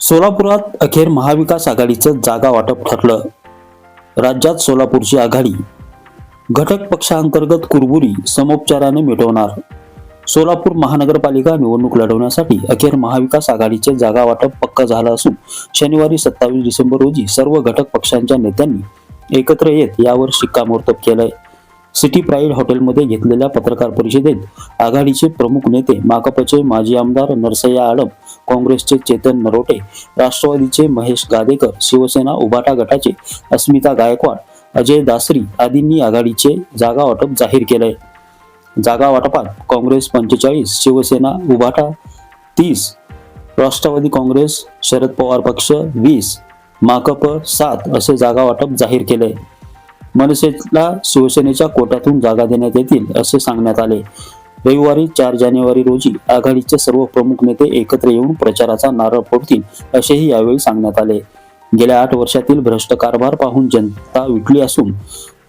सोलापुरात अखेर महाविकास आघाडीचं जागा वाटप ठरलं. राज्यात सोलापूरची आघाडी घटक पक्षांतर्गत कुरबुरी समोपचाराने मिटवणार. सोलापूर महानगरपालिका निवडणूक लढवण्यासाठी अखेर महाविकास आघाडीचे जागा वाटप पक्क झालं असून शनिवारी सत्तावीस डिसेंबर रोजी सर्व घटक पक्षांच्या नेत्यांनी एकत्र येत यावर शिक्कामोर्तब केलंय. सिटी प्राईड हॉटेलमध्ये घेतलेल्या पत्रकार परिषदेत आघाडीचे प्रमुख नेते माकपचे माजी आमदार नरसय्या आडम काँग्रेसचे चेतन नरोटे राष्ट्रवादीचे महेश गादेकर शिवसेना उभाटा गटाचे अस्मिता गायकवाड अजय दासरी आदींनी आघाडीचे जागा वाटप जाहीर केलंय. जागा वाटपात काँग्रेस पंचेचाळीस शिवसेना उभाटा तीस राष्ट्रवादी काँग्रेस शरद पवार पक्ष वीस माकप सात असे जागा वाटप जाहीर केले मनसेला शिवसेनेच्या कोट्यातून जागा देण्यात येतील असे सांगण्यात आले. रविवारी चार जानेवारी रोजी आघाडीचे सर्व प्रमुख नेते एकत्र येऊन प्रचाराचा नारळ फोडतील असेही यावेळी सांगण्यात आले. गेल्या आठ वर्षातील भ्रष्ट कारभार पाहून जनता विटली असून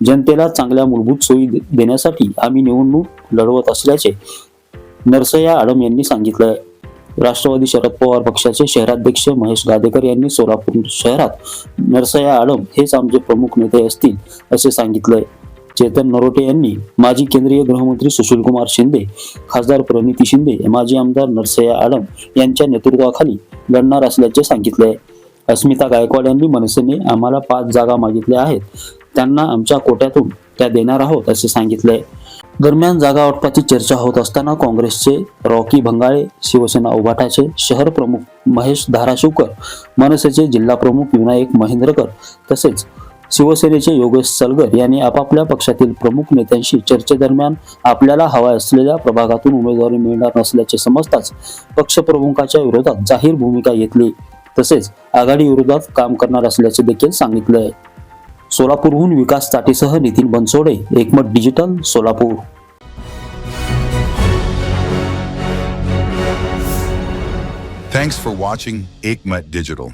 जनतेला चांगल्या मूलभूत सोयी देण्यासाठी आम्ही निवडणूक लढवत असल्याचे नरसया आडम यांनी सांगितलं. राष्ट्रवादी शरद पवार पक्षाचे शहराध्यक्ष महेश गादेकर यांनी सोलापूर शहरात नरसया आडम हेच आमचे प्रमुख नेते असतील असे सांगितलंय. चेतन नरोटे यांनी माजी केंद्रीय गृहमंत्री सुशीलकुमार शिंदे खासदार प्रणिती शिंदे माजी आमदार नरसया आडम यांच्या नेतृत्वाखाली लढणार असल्याचे सांगितले अस्मिता गायकवाड यांनी मनसेने आम्हाला पाच जागा मागितल्या आहेत. त्यांना आमच्या कोट्यातून त्या देणार आहोत असे सांगितले. दरम्यान जागा वाटपाची चर्चा होत असताना काँग्रेसचे रॉकी भंगाळे शिवसेना उभाटाचे शहर प्रमुख महेश धाराशिवकर मनसेचे जिल्हा प्रमुख विनायक महेंद्रकर तसेच शिवसेनेचे योगेश सलगर यांनी आपापल्या पक्षातील प्रमुख नेत्यांशी चर्चेदरम्यान आपल्याला हवा असलेल्या प्रभागातून उमेदवारी मिळणार नसल्याचे समजताच पक्षप्रमुखाच्या विरोधात जाहीर भूमिका घेतली. तसेच आघाडी विरोधात काम करणार असल्याचे देखील सांगितले. सोलापूरहून विकास चाटीसह Nitin Bansode Ekmat digital Solapur. Thanks for watching Ekmat digital